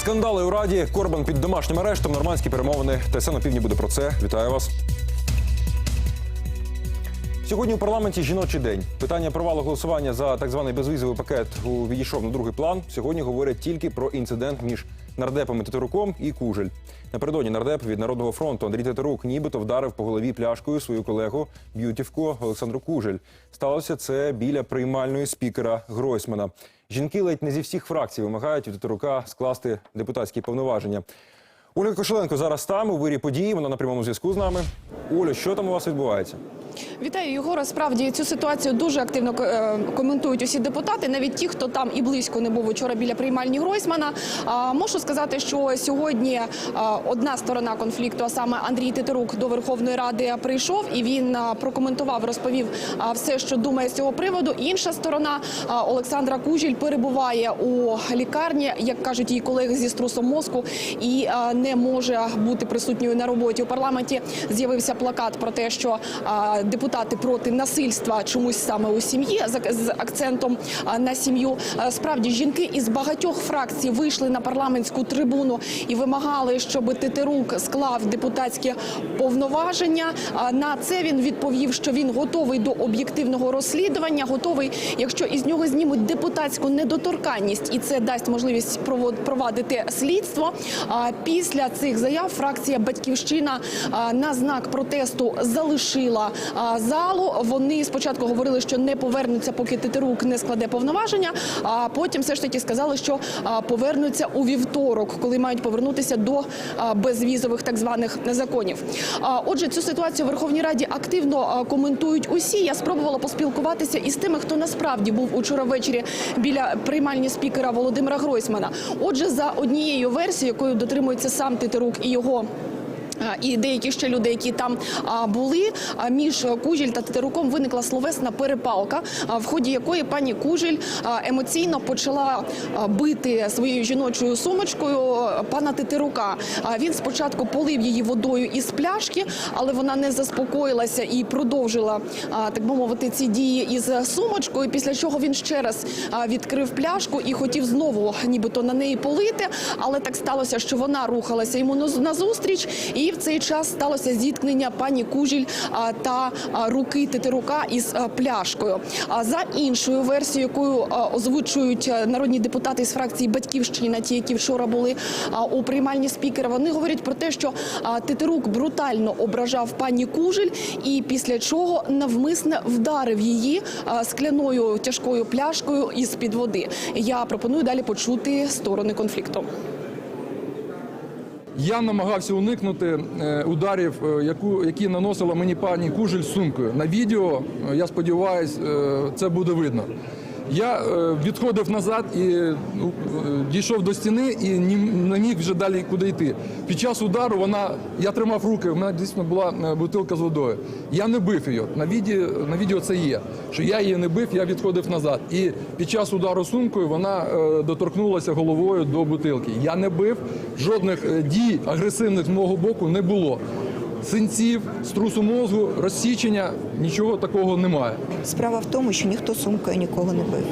Скандали у раді. Корбан під домашнім арештом. Нормандські перемовини. ТСН на півдні буде про це. Вітаю вас. Сьогодні у парламенті жіночий день. Питання провалу голосування за так званий безвізовий пакет відійшов на другий план. Сьогодні говорять тільки про інцидент між нардепами Тетеруком і Кужель. Напередодні нардеп від народного фронту Андрій Тетерук нібито вдарив по голові пляшкою свою колегу б'ютівку Олександру Кужель. Сталося це біля приймальної спікера Гройсмана. Жінки ледь не зі всіх фракцій вимагають від Тетерука скласти депутатські повноваження. Ольга Кошеленко зараз там у вирі події. Вона на прямому зв'язку з нами. Оля, що там у вас відбувається? Вітаю, Єгора. Справді цю ситуацію дуже активно е, коментують усі депутати, навіть ті, хто там і близько не був учора біля приймальні Гройсмана. Можу сказати, що сьогодні одна сторона конфлікту, а саме Андрій Тетерук до Верховної Ради прийшов і він прокоментував, розповів все, що думає з цього приводу. Інша сторона Олександра Кужіль перебуває у лікарні, як кажуть її колеги зі струсом мозку, і не може бути присутньою на роботі. У парламенті з'явився плакат про те, що депутати проти насильства чомусь саме у сім'ї з- акцентом на сім'ю. Справді жінки із багатьох фракцій вийшли на парламентську трибуну і вимагали, щоб Тетерук склав депутатські повноваження. На це він відповів, що він готовий до об'єктивного розслідування, готовий, якщо із нього знімуть депутатську недоторканність, і це дасть можливість провадити слідство. Після цих заяв фракція Батьківщина на знак протесту залишила залу. Вони спочатку говорили, що не повернуться, поки Тетерук не складе повноваження. А потім все ж таки сказали, що повернуться у вівторок, коли мають повернутися до безвізових так званих законів. Отже, цю ситуацію в Верховній Раді активно коментують усі. Я спробувала поспілкуватися із тими, хто насправді був учора ввечері біля приймальні спікера Володимира Гройсмана. Отже, за однією версією, якою дотримується сам Тетерук і його. І деякі ще люди, які там були, між Кужель та Тетеруком виникла словесна перепалка, в ході якої пані Кужель емоційно почала бити своєю жіночою сумочкою пана Тетерука. Він спочатку полив її водою із пляшки, але вона не заспокоїлася і продовжила так би мовити ці дії із сумочкою. Після чого він ще раз відкрив пляшку і хотів знову, нібито на неї полити. Але так сталося, що вона рухалася йому наз- назустріч, і в цей час сталося зіткнення пані Кужіль та руки Тетерука із пляшкою. А за іншою версією, якою озвучують народні депутати з фракції Батьківщина, ті, які вчора були у приймальні спікера, вони говорять про те, що Тетерук брутально ображав пані Кужель, і після чого навмисне вдарив її скляною тяжкою пляшкою із під води. Я пропоную далі почути сторони конфлікту. Я намагався уникнути е, ударів, е, які наносила мені пані Кужель сумкою. На відео, е, я сподіваюся, це буде видно. Я е, відходив назад і ну, е, дійшов до стіни і не міг вже далі куди йти. Під час удару вона, я тримав руки, в мене дійсно була е, бутилка з водою. Я не бив її. На відео, на відео це є. Що я її не бив, я відходив назад. І під час удару сумкою вона е, доторкнулася головою до бутилки. Я не бив, жодних е, дій агресивних з мого боку не було. Синців, струсу мозку, розсічення, нічого такого немає. Справа в тому, що ніхто сумкою нікого не бив.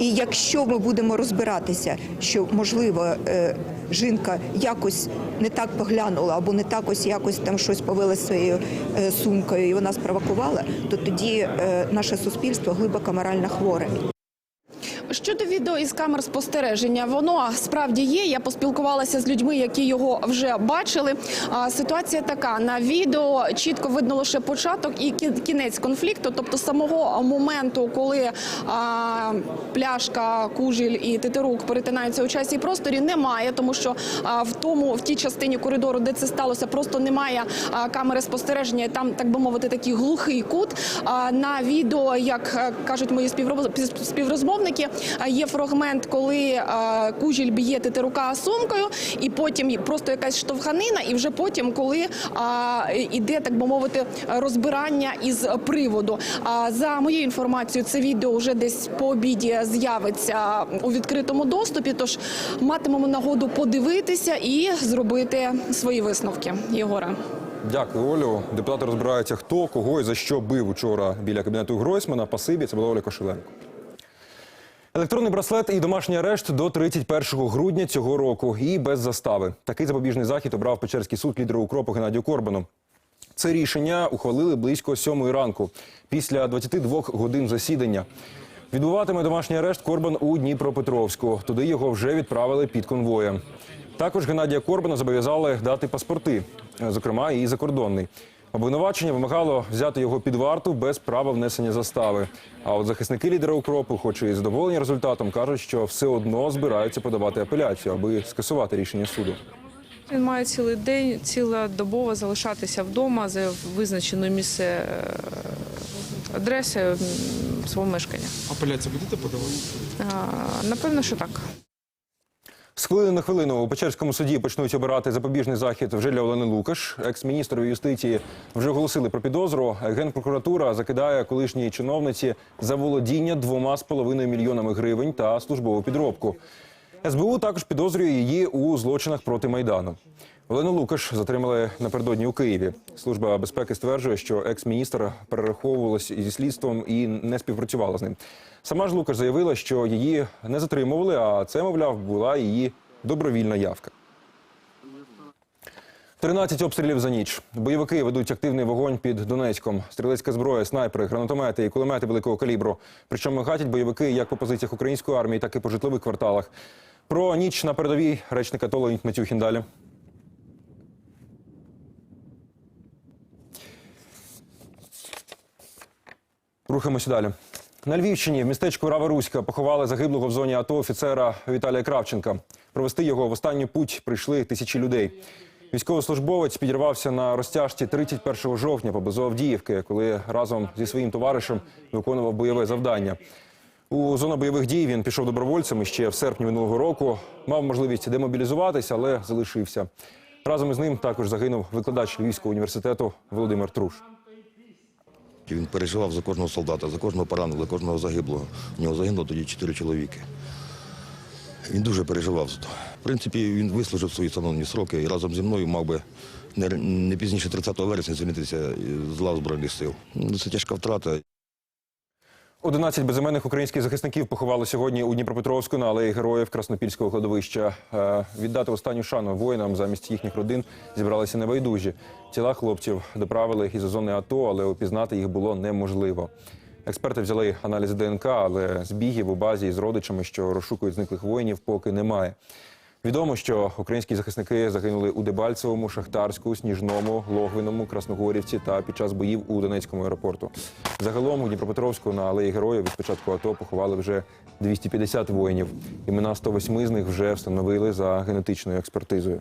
І якщо ми будемо розбиратися, що можливо е, жінка якось не так поглянула або не так ось якось там щось повела своєю е, сумкою, і вона спровокувала, то тоді е, наше суспільство глибоко морально хворе. Щодо відео із камер спостереження, воно справді є. Я поспілкувалася з людьми, які його вже бачили. Ситуація така: на відео чітко видно лише початок і кі- кінець конфлікту, тобто самого моменту, коли пляшка, кужіль і тетерук перетинаються у часі і просторі, немає, тому що в тому в тій частині коридору, де це сталося, просто немає камери спостереження. Там так би мовити, такий глухий кут. А, на відео, як е, кажуть мої співроз- співрозмовники, є фрагмент, коли кужіль б'є тетерука сумкою, і потім просто якась штовханина, і вже потім, коли а, іде, так би мовити, розбирання із приводу. За моєю інформацією, це відео вже десь по обіді з'явиться у відкритому доступі. Тож матимемо нагоду подивитися і зробити свої висновки. Єгора. Дякую, Олю. Депутати розбираються, хто кого і за що бив учора біля кабінету Гройсмана. Пасибі, це була Оля Кошеленко. Електронний браслет і домашній арешт до 31 грудня цього року і без застави. Такий запобіжний захід обрав Печерський суд лідеру укропу Геннадію Корбану. Це рішення ухвалили близько сьомої ранку, після 22 годин засідання. Відбуватиме домашній арешт Корбан у Дніпропетровську. Туди його вже відправили під конвоєм. Також Геннадія Корбана зобов'язали дати паспорти, зокрема і закордонний. Обвинувачення вимагало взяти його під варту без права внесення застави. А от захисники лідера укропу, хоч і задоволені результатом, кажуть, що все одно збираються подавати апеляцію, аби скасувати рішення суду. Він має цілий день, цілодобово залишатися вдома за визначеною місце е, адреси свого мешкання. Апеляцію будете подавати? А, Напевно, що так. З хвилини на хвилину у Печерському суді почнуть обирати запобіжний захід вже для Олени Лукаш. Екс-міністрові юстиції вже оголосили про підозру. Генпрокуратура закидає колишній чиновниці за володіння двома з половиною мільйонами гривень та службову підробку. СБУ також підозрює її у злочинах проти майдану. Олену Лукаш затримали напередодні у Києві. Служба безпеки стверджує, що екс-міністр перераховувалась зі слідством і не співпрацювала з ним. Сама ж Лукаш заявила, що її не затримували, а це, мовляв, була її добровільна явка. 13 обстрілів за ніч. Бойовики ведуть активний вогонь під Донецьком. Стрілецька зброя, снайпери, гранатомети і кулемети великого калібру. Причому гатять бойовики як по позиціях української армії, так і по житлових кварталах. Про ніч на передовій речник АТО Матюхін далі. Рухаємося далі. На Львівщині в містечку Рава-Руська поховали загиблого в зоні АТО офіцера Віталія Кравченка. Провести його в останню путь прийшли тисячі людей. Військовослужбовець підірвався на розтяжці 31 жовтня поблизу Авдіївки, коли разом зі своїм товаришем виконував бойове завдання. У зону бойових дій він пішов добровольцем ще в серпні минулого року. Мав можливість демобілізуватися, але залишився. Разом із ним також загинув викладач Львівського університету Володимир Труш. Він переживав за кожного солдата, за кожного пораненого, за кожного загиблого. У нього загинуло тоді чотири чоловіки. Він дуже переживав за то. В принципі, він вислужив свої встановлені сроки і разом зі мною мав би не, пізніше 30 вересня звільнитися з лав Збройних сил. Ну, Це тяжка втрата. 11 безіменних українських захисників поховали сьогодні у Дніпропетровську на алеї героїв Краснопільського кладовища. Е, Віддати останню шану воїнам замість їхніх родин зібралися небайдужі. Тіла хлопців доправили із зони АТО, але опізнати їх було неможливо. Експерти взяли аналізи ДНК, але збігів у базі з родичами, що розшукують зниклих воїнів, поки немає. Відомо, що українські захисники загинули у Дебальцевому, Шахтарську, Сніжному, Логвиному, Красногорівці та під час боїв у Донецькому аеропорту. Загалом у Дніпропетровську на алеї героїв від початку АТО поховали вже 250 воїнів. Імена 108 з них вже встановили за генетичною експертизою.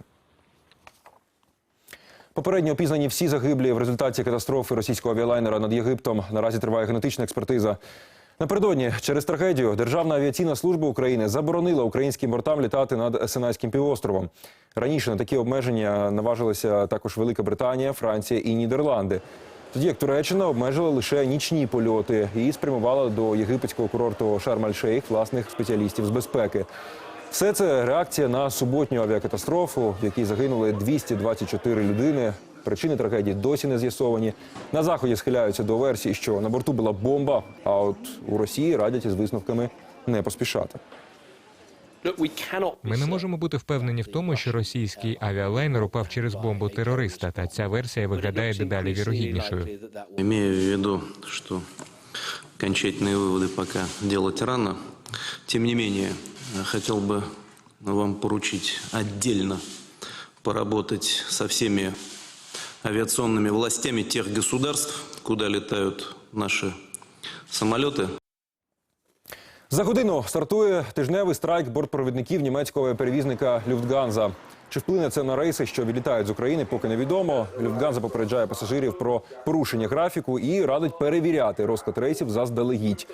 Попередньо опізнані всі загиблі в результаті катастрофи російського авіалайнера над Єгиптом. Наразі триває генетична експертиза. Напередодні через трагедію Державна авіаційна служба України заборонила українським бортам літати над Синайським півостровом. Раніше на такі обмеження наважилися також Велика Британія, Франція і Нідерланди. Тоді як Туреччина обмежила лише нічні польоти і спрямувала до єгипетського курорту Шарм-Аль-Шейх власних спеціалістів з безпеки. Все це реакція на суботню авіакатастрофу, в якій загинули 224 людини. Причини трагедії досі не з'ясовані. На заході схиляються до версії, що на борту була бомба. А от у Росії радять із висновками не поспішати. Ми не можемо бути впевнені в тому, що російський авіалайнер упав через бомбу терориста, та ця версія виглядає дедалі вірогіднішою. Имея в виду, что окончательные выводы пока делать рано, тем не менее, хотел бы вам поручить отдельно поработать со всеми авиационными властями тех государств, куда летают наши самолеты. За годину стартує тижневий страйк бортпровідників німецького перевізника Люфтганза. Чи вплине це на рейси, що відлітають з України, поки невідомо. Люфтганза попереджає пасажирів про порушення графіку і радить перевіряти розклад рейсів заздалегідь.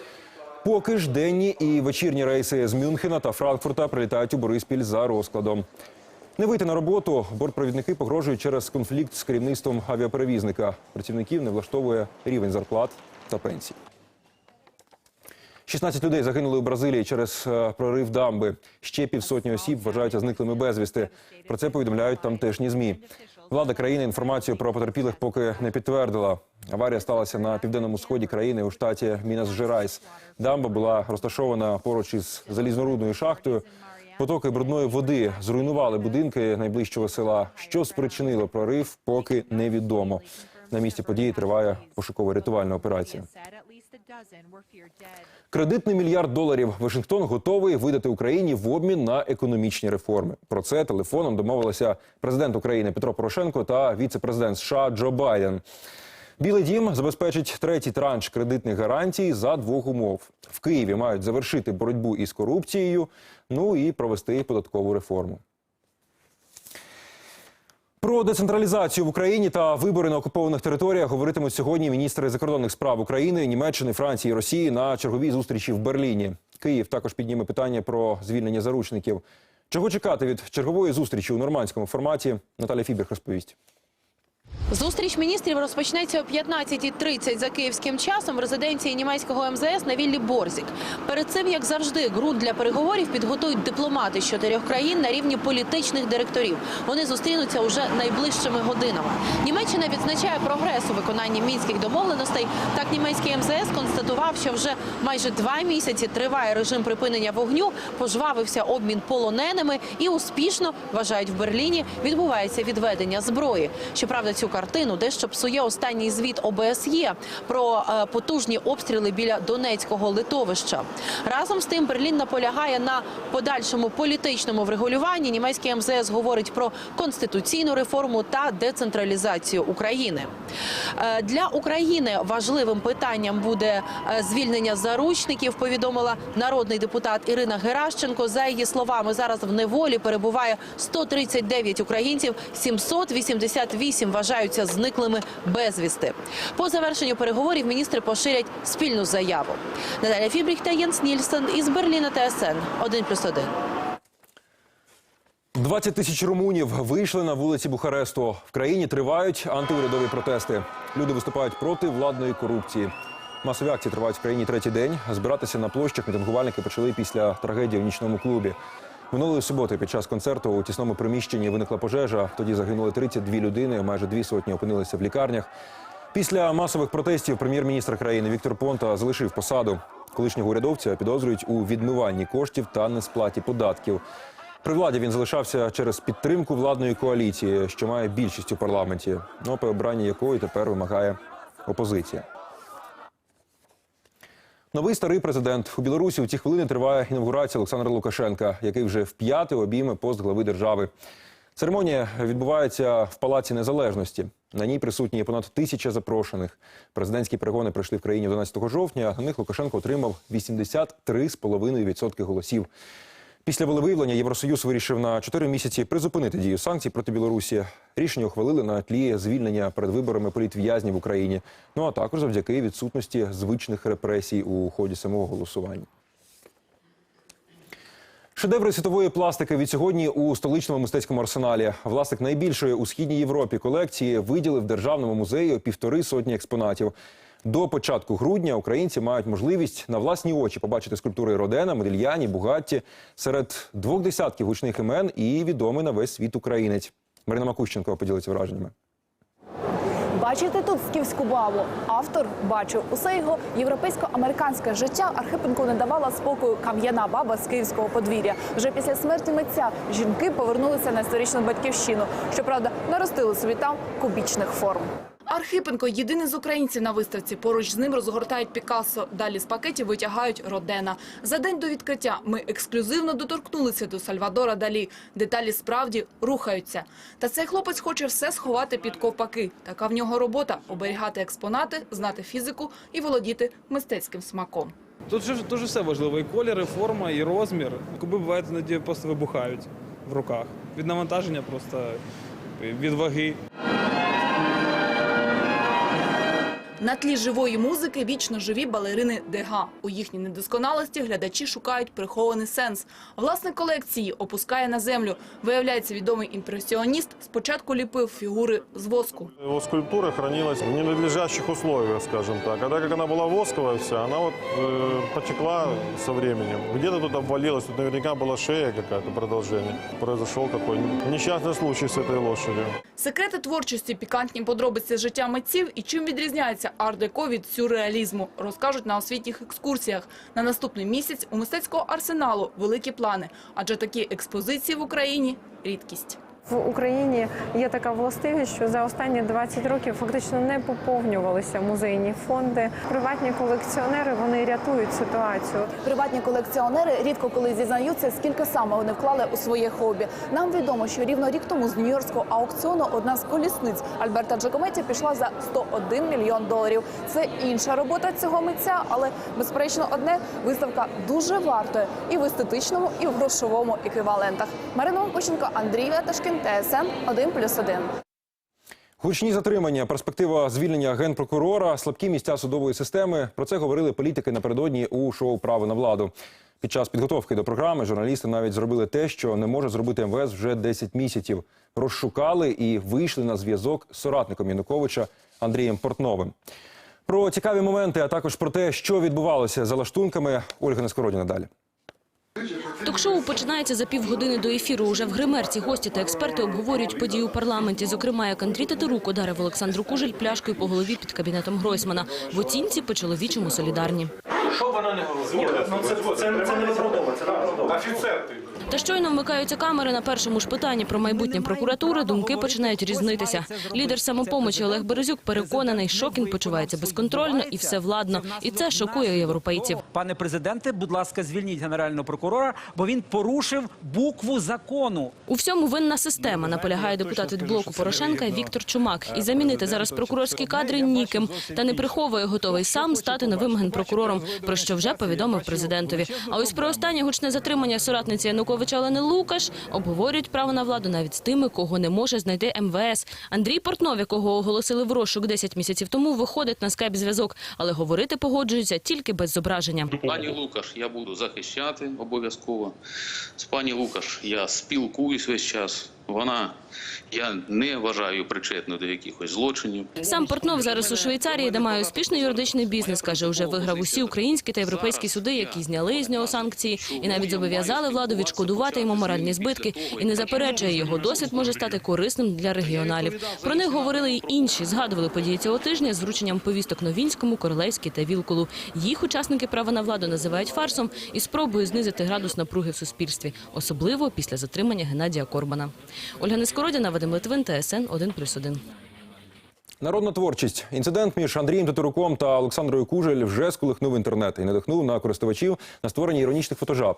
Поки ж денні і вечірні рейси з Мюнхена та Франкфурта прилітають у Бориспіль за розкладом. Не вийти на роботу бортпровідники погрожують через конфлікт з керівництвом авіаперевізника. Працівників не влаштовує рівень зарплат та пенсій. 16 людей загинули у Бразилії через е, прорив дамби. Ще півсотні осіб вважаються зниклими безвісти. Про це повідомляють тамтешні змі. Влада країни інформацію про потерпілих поки не підтвердила. Аварія сталася на південному сході країни у штаті Мінас Жерайс. Дамба була розташована поруч із залізнорудною шахтою. Потоки брудної води зруйнували будинки найближчого села. Що спричинило прорив, поки невідомо. На місці події триває пошуково-рятувальна операція. Кредитний мільярд доларів Вашингтон готовий видати Україні в обмін на економічні реформи. Про це телефоном домовилися президент України Петро Порошенко та віце-президент США Джо Байден. Білий дім забезпечить третій транш кредитних гарантій за двох умов. В Києві мають завершити боротьбу із корупцією, ну і провести податкову реформу. Про децентралізацію в Україні та вибори на окупованих територіях говоритимуть сьогодні міністри закордонних справ України, Німеччини, Франції Росії на черговій зустрічі в Берліні. Київ також підніме питання про звільнення заручників. Чого чекати від чергової зустрічі у нормандському форматі? Наталя Фібер розповість. Зустріч міністрів розпочнеться о 15.30 за київським часом в резиденції німецького МЗС на віллі Борзік. Перед цим, як завжди, ґрунт для переговорів підготують дипломати з чотирьох країн на рівні політичних директорів. Вони зустрінуться уже найближчими годинами. Німеччина відзначає прогрес у виконанні мінських домовленостей. Так, німецький МЗС констатував, що вже майже два місяці триває режим припинення вогню, пожвавився обмін полоненими і успішно вважають в Берліні відбувається відведення зброї. Щоправда, цю картину дещо псує останній звіт ОБСЄ про е, потужні обстріли біля Донецького литовища. Разом з тим Берлін наполягає на подальшому політичному врегулюванні. Німецький МЗС говорить про конституційну реформу та децентралізацію України. Е, Для України важливим питанням буде е, звільнення заручників. Повідомила народний депутат Ірина Геращенко. За її словами, зараз в неволі перебуває 139 українців, 788 вважаються зниклими безвісти. По завершенню переговорів міністри поширять спільну заяву. Наталя Фібріх та Єнс Нільсен із Берліна ТСН 1+,1. 20 тисяч румунів вийшли на вулиці Бухаресту. В країні тривають антиурядові протести. Люди виступають проти владної корупції. Масові акції тривають в країні третій день. Збиратися на площах мітингувальники почали після трагедії в нічному клубі. Минулої суботи під час концерту у тісному приміщенні виникла пожежа. Тоді загинули 32 людини, майже дві сотні опинилися в лікарнях. Після масових протестів прем'єр-міністр країни Віктор Понта залишив посаду. Колишнього урядовця підозрюють у відмиванні коштів та несплаті податків. При владі він залишався через підтримку владної коаліції, що має більшість у парламенті, ну, обрання якої тепер вимагає опозиція. Новий старий президент у Білорусі у ці хвилини триває інавгурація Олександра Лукашенка, який вже в п'яте обійме пост глави держави. Церемонія відбувається в Палаці Незалежності. На ній присутні понад тисяча запрошених. Президентські перегони пройшли в країні 11 жовтня. На них Лукашенко отримав 83,5% голосів. Після волевиявлення Євросоюз вирішив на 4 місяці призупинити дію санкцій проти Білорусі. Рішення ухвалили на тлі звільнення перед виборами політв'язнів в Україні. Ну а також завдяки відсутності звичних репресій у ході самого голосування. Шедеври світової пластики від сьогодні у столичному мистецькому арсеналі. Власник найбільшої у східній Європі колекції виділив державному музею півтори сотні експонатів. До початку грудня українці мають можливість на власні очі побачити скульптури Родена, Модельяні, Бугатті серед двох десятків гучних імен і відомий на весь світ українець. Марина Макущенко поділиться враженнями. Бачите тут скіфську бабу? Автор бачив усе його європейсько-американське життя. Архипенко не давала спокою кам'яна баба з київського подвір'я. Вже після смерті митця жінки повернулися на історичну батьківщину. Щоправда, наростили собі там кубічних форм. Архипенко єдиний з українців на виставці. Поруч з ним розгортають Пікассо. Далі з пакетів витягають Родена. За день до відкриття ми ексклюзивно доторкнулися до Сальвадора Далі. Деталі справді рухаються. Та цей хлопець хоче все сховати під ковпаки. Така в нього робота – оберігати експонати, знати фізику і володіти мистецьким смаком. Тут же дуже все важливо. І колір, і форма, і розмір. Куби бувають іноді просто вибухають в руках. Від навантаження просто від ваги. На тлі живої музики вічно живі балерини Дега. У їхній недосконалості глядачі шукають прихований сенс. Власник колекції опускає на землю. Виявляється, відомий імпресіоніст спочатку ліпив фігури з воску. Его скульптура хранилась в ненадлежащих условиях, скажем так. А так как она была восковая вся, она вот э, потекла со временем. Где-то тут обвалилась, тут наверняка была шея какая-то продолжение. Произошел такой несчастный случай с этой лошадью. Секрети творчості, пікантні подробиці життя митців і чим відрізняється арт-деко від сюрреалізму, розкажуть на освітніх екскурсіях. На наступний місяць у мистецького арсеналу великі плани, адже такі експозиції в Україні – рідкість. В Україні є така властивість, що за останні 20 років фактично не поповнювалися музейні фонди. Приватні колекціонери вони рятують ситуацію. Приватні колекціонери рідко коли зізнаються, скільки саме вони вклали у своє хобі. Нам відомо, що рівно рік тому з нью-йоркського аукціону одна з колісниць Альберта Джакометті пішла за 101 мільйон доларів. Це інша робота цього митця, але безперечно одне виставка дуже вартує і в естетичному, і в грошовому еквівалентах. Марина Мокущенко, Андрій Веташкін, ТСН 1+,1. Гучні затримання, перспектива звільнення генпрокурора, слабкі місця судової системи. Про це говорили політики напередодні у шоу Право на владу. Під час підготовки до програми журналісти навіть зробили те, що не може зробити МВС вже 10 місяців. Розшукали і вийшли на зв'язок з соратником Януковича Андрієм Портновим. Про цікаві моменти, а також про те, що відбувалося за лаштунками, Ольга Нескородіна далі. Ток-шоу починається за півгодини до ефіру. Уже в гримерці гості та експерти обговорюють події у парламенті. Зокрема, як Андрій Татарук ударив Олександру Кужель пляшкою по голові під кабінетом Гройсмана. В оцінці по чоловічому солідарні. Що вона не говорила? Ну, це, це, це не виправдовує, це не виправдовує. Офіцер ти. Та щойно вмикаються камери на першому ж питанні про майбутнє прокуратури. Думки починають різнитися. Лідер самопомочі Олег Березюк переконаний, Шокін почувається безконтрольно і все владно. І це шокує європейців. Пане президенте, будь ласка, звільніть генерального прокурора, бо він порушив букву закону. У всьому винна система, наполягає депутат від блоку Порошенка Віктор Чумак. І замінити зараз прокурорські кадри ніким. Та не приховує готовий сам стати новим генпрокурором, про що вже повідомив президентові. А ось про останнє гучне затримання соратниці Януковича Олени Лукаш обговорюють право на владу навіть з тими, кого не може знайти МВС. Андрій Портнов, якого оголосили в розшук 10 місяців тому, виходить на скайп-зв'язок, але говорити погоджується тільки без зображення. Пані Лукаш я буду захищати обов'язково. З пані Лукаш я спілкуюсь весь час. Вона я не вважаю причетною до якихось злочинів. Сам Портнов зараз у Швейцарії, де має успішний юридичний бізнес. каже, вже виграв усі українські та європейські суди, які зняли з нього санкції, і навіть зобов'язали владу відшкодувати йому моральні збитки. І не заперечує його досвід може стати корисним для регіоналів. Про них говорили й інші. Згадували події цього тижня з врученням повісток Новінському, Королевській та Вілкулу. Їх учасники права на владу називають фарсом і спробою знизити градус напруги в суспільстві, особливо після затримання Геннадія Корбана. Ольга Нескородіна, Вадим Литвин, ТСН 1+,1. Народна творчість. Інцидент між Андрієм Татуруком та Олександрою Кужель вже сколихнув інтернет і надихнув на користувачів на створення іронічних фотожаб.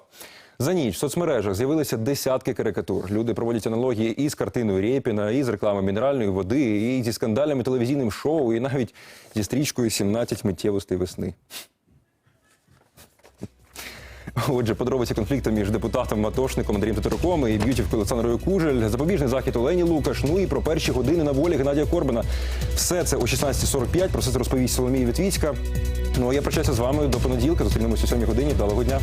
За ніч в соцмережах з'явилися десятки карикатур. Люди проводять аналогії і з картиною Рєпіна, і з реклами мінеральної води, і зі скандальними телевізійним шоу, і навіть зі стрічкою «17 миттєвостей весни. Отже, подробиці конфлікту між депутатом Матошником Андрієм Татаруком і б'ютівкою Олександрою Кужель, запобіжний захід Олені Лукаш, ну і про перші години на волі Геннадія Корбана. Все це о 16.45. Про це розповість Соломія Вітвіцька. Ну а я прощаюся з вами до понеділка. Зустрінемося о 7 годині. Вдалого дня.